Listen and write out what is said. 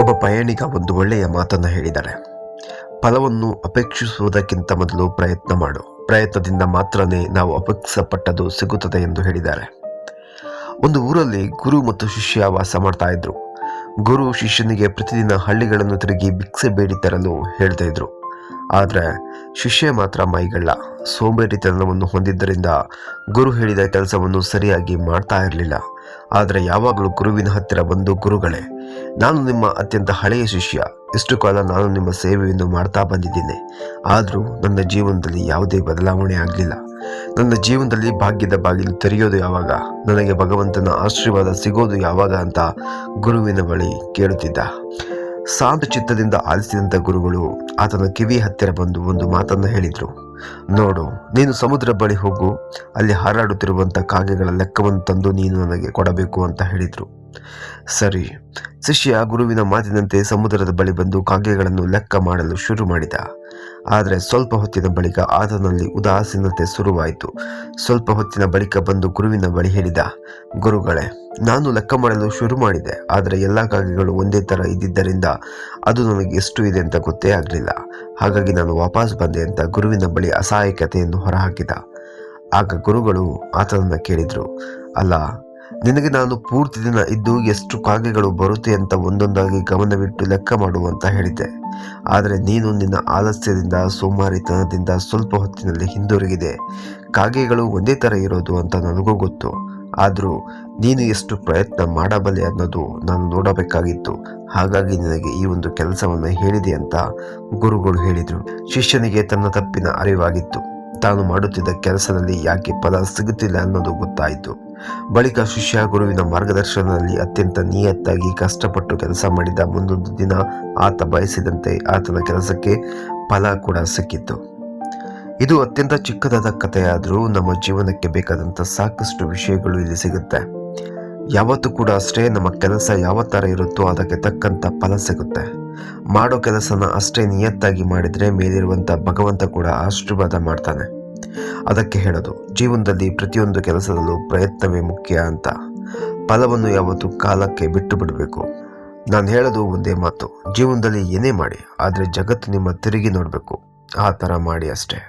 ಒಬ್ಬ ಪಯಣಿಕ ಒಂದು ಒಳ್ಳೆಯ ಮಾತನ್ನು ಹೇಳಿದ್ದಾರೆ ಫಲವನ್ನು ಅಪೇಕ್ಷಿಸುವುದಕ್ಕಿಂತ ಮೊದಲು ಪ್ರಯತ್ನ ಮಾಡು. ಪ್ರಯತ್ನದಿಂದ ಮಾತ್ರನೇ ನಾವು ಅಪೇಕ್ಷಿಸಪಟ್ಟದು ಸಿಗುತ್ತದೆ ಎಂದು ಹೇಳಿದ್ದಾರೆ. ಒಂದು ಊರಲ್ಲಿ ಗುರು ಮತ್ತು ಶಿಷ್ಯ ವಾಸ ಮಾಡ್ತಾ ಇದ್ರು. ಗುರು ಶಿಷ್ಯನಿಗೆ ಪ್ರತಿದಿನ ಹಳ್ಳಿಗಳನ್ನು ತಿರುಗಿ ಭಿಕ್ಷೆ ಬೇಡಿ ತರಲು ಹೇಳ್ತಾ ಇದ್ರು. ಆದರೆ ಶಿಷ್ಯ ಮಾತ್ರ ಮೈಗಳ್ಳ. ಸೋಂಬೇರಿತನವನ್ನು ಹೊಂದಿದ್ದರಿಂದ ಗುರು ಹೇಳಿದ ಕೆಲಸವನ್ನು ಸರಿಯಾಗಿ ಮಾಡ್ತಾ ಇರಲಿಲ್ಲ. ಆದರೆ ಯಾವಾಗಲೂ ಗುರುವಿನ ಹತ್ತಿರ ಬಂದು ಗುರುಗಳೇ, ನಾನು ನಿಮ್ಮ ಅತ್ಯಂತ ಹಳೆಯ ಶಿಷ್ಯ. ಇಷ್ಟು ಕಾಲ ನಾನು ನಿಮ್ಮ ಸೇವೆಯನ್ನು ಮಾಡ್ತಾ ಬಂದಿದ್ದೇನೆ. ಆದರೂ ನನ್ನ ಜೀವನದಲ್ಲಿ ಯಾವುದೇ ಬದಲಾವಣೆ ಆಗಲಿಲ್ಲ. ನನ್ನ ಜೀವನದಲ್ಲಿ ಭಾಗ್ಯದ ಬಾಗಿಲು ತೆರೆಯೋದು ಯಾವಾಗ? ನನಗೆ ಭಗವಂತನ ಆಶೀರ್ವಾದ ಸಿಗೋದು ಯಾವಾಗ ಅಂತ ಗುರುವಿನ ಬಳಿ ಕೇಳುತ್ತಿದ್ದ. ಶಾಂತ ಚಿತ್ತದಿಂದ ಆಲಿಸಿದಂಥ ಗುರುಗಳು ಆತನ ಕಿವಿ ಹತ್ತಿರ ಬಂದು ಒಂದು ಮಾತನ್ನು ಹೇಳಿದರು. ನೋಡು, ನೀನು ಸಮುದ್ರ ಬಳಿ ಹೋಗು, ಅಲ್ಲಿ ಹಾರಾಡುತ್ತಿರುವಂಥ ಕಾಗೆಗಳ ಲೆಕ್ಕವನ್ನು ತಂದು ನೀನು ನನಗೆ ಕೊಡಬೇಕು ಅಂತ ಹೇಳಿದರು. ಸರಿ, ಶಿಷ್ಯ ಗುರುವಿನ ಮಾತಿನಂತೆ ಸಮುದ್ರದ ಬಳಿ ಬಂದು ಕಾಗೆಗಳನ್ನು ಲೆಕ್ಕ ಮಾಡಲು ಶುರು ಮಾಡಿದ. ಆದರೆ ಸ್ವಲ್ಪ ಹೊತ್ತಿನ ಬಳಿಕ ಆತನಲ್ಲಿ ಉದಾಸೀನತೆ ಶುರುವಾಯಿತು. ಸ್ವಲ್ಪ ಹೊತ್ತಿನ ಬಳಿಕ ಬಂದು ಗುರುವಿನ ಬಳಿ ಹೇಳಿದ, ಗುರುಗಳೇ, ನಾನು ಲೆಕ್ಕ ಮಾಡಲು ಶುರು ಮಾಡಿದೆ, ಆದರೆ ಎಲ್ಲ ಕಾಗೆಗಳು ಒಂದೇ ಥರ ಇದ್ದಿದ್ದರಿಂದ ಅದು ನನಗೆ ಎಷ್ಟು ಇದೆ ಅಂತ ಗೊತ್ತೇ ಆಗಲಿಲ್ಲ. ಹಾಗಾಗಿ ನಾನು ವಾಪಸ್ ಬಂದೆ ಅಂತ ಗುರುವಿನ ಬಳಿ ಅಸಹಾಯಕತೆಯನ್ನು ಹೊರಹಾಕಿದ. ಆಗ ಗುರುಗಳು ಆತನನ್ನು ಕೇಳಿದರು, ಅಲ್ಲ, ನಿನಗೆ ನಾನು ಪೂರ್ತಿ ದಿನ ಇದ್ದು ಎಷ್ಟು ಕಾಗೆಗಳು ಬರುತ್ತೆ ಅಂತ ಒಂದೊಂದಾಗಿ ಗಮನವಿಟ್ಟು ಲೆಕ್ಕ ಮಾಡುವಂತ ಹೇಳಿದ್ದೆ. ಆದರೆ ನೀನು ನಿನ್ನ ಆಲಸ್ಯದಿಂದ, ಸೋಮಾರಿತನದಿಂದ ಸ್ವಲ್ಪ ಹೊತ್ತಿನಲ್ಲಿ ಹಿಂದಿರುಗಿದೆ. ಕಾಗೆಗಳು ಒಂದೇ ಥರ ಇರೋದು ಅಂತ ನನಗೂ ಗೊತ್ತು. ಆದರೂ ನೀನು ಎಷ್ಟು ಪ್ರಯತ್ನ ಮಾಡಬಲ್ಲೆ ಅನ್ನೋದು ನಾನು ನೋಡಬೇಕಾಗಿತ್ತು. ಹಾಗಾಗಿ ನಿನಗೆ ಈ ಒಂದು ಕೆಲಸವನ್ನು ಹೇಳಿದೆ ಅಂತ ಗುರುಗಳು ಹೇಳಿದರು. ಶಿಷ್ಯನಿಗೆ ತನ್ನ ತಪ್ಪಿನ ಅರಿವಾಗಿತ್ತು. ತಾನು ಮಾಡುತ್ತಿದ್ದ ಕೆಲಸದಲ್ಲಿ ಯಾಕೆ ಫಲ ಸಿಗುತ್ತಿಲ್ಲ ಅನ್ನೋದು ಗೊತ್ತಾಯಿತು. ಬಳಿಕ ಶಿಷ್ಯ ಗುರುವಿನ ಮಾರ್ಗದರ್ಶನದಲ್ಲಿ ಅತ್ಯಂತ ನಿಯತ್ತಾಗಿ ಕಷ್ಟಪಟ್ಟು ಕೆಲಸ ಮಾಡಿದ ಮುಂದೊಂದು ದಿನ ಆತ ಬಯಸಿದಂತೆ ಆತನ ಕೆಲಸಕ್ಕೆ ಫಲ ಕೂಡ ಸಿಕ್ಕಿತ್ತು. ಇದು ಅತ್ಯಂತ ಚಿಕ್ಕದಾದ ಕಥೆಯಾದರೂ ನಮ್ಮ ಜೀವನಕ್ಕೆ ಬೇಕಾದಂಥ ಸಾಕಷ್ಟು ವಿಷಯಗಳು ಇಲ್ಲಿ ಸಿಗುತ್ತೆ. ಯಾವತ್ತೂ ಕೂಡ ಅಷ್ಟೇ ನಮ್ಮ ಕೆಲಸ ಯಾವ ಥರ ಇರುತ್ತೋ ಅದಕ್ಕೆ ತಕ್ಕಂಥ ಫಲ ಸಿಗುತ್ತೆ. ಮಾಡೋ ಕೆಲಸನ ಅಷ್ಟೇ ನಿಯತ್ತಾಗಿ ಮಾಡಿದರೆ ಮೇಲಿರುವಂಥ ಭಗವಂತ ಕೂಡ ಆಶೀರ್ವಾದ ಮಾಡ್ತಾನೆ. ಅದಕ್ಕೆ ಹೇಳೋದು, ಜೀವನದಲ್ಲಿ ಪ್ರತಿಯೊಂದು ಕೆಲಸದಲ್ಲೂ ಪ್ರಯತ್ನವೇ ಮುಖ್ಯ ಅಂತ. ಫಲವನ್ನು ಯಾವತ್ತು ಕಾಲಕ್ಕೆ ಬಿಟ್ಟು ಬಿಡಬೇಕು. ನಾನು ಹೇಳೋದು ಒಂದೇ ಮಾತು, ಜೀವನದಲ್ಲಿ ಏನೇ ಮಾಡಿ, ಆದರೆ ಜಗತ್ತು ನಿಮ್ಮ ತಿರುಗಿ ನೋಡಬೇಕು. ಆ ಥರ ಮಾಡಿ ಅಷ್ಟೇ.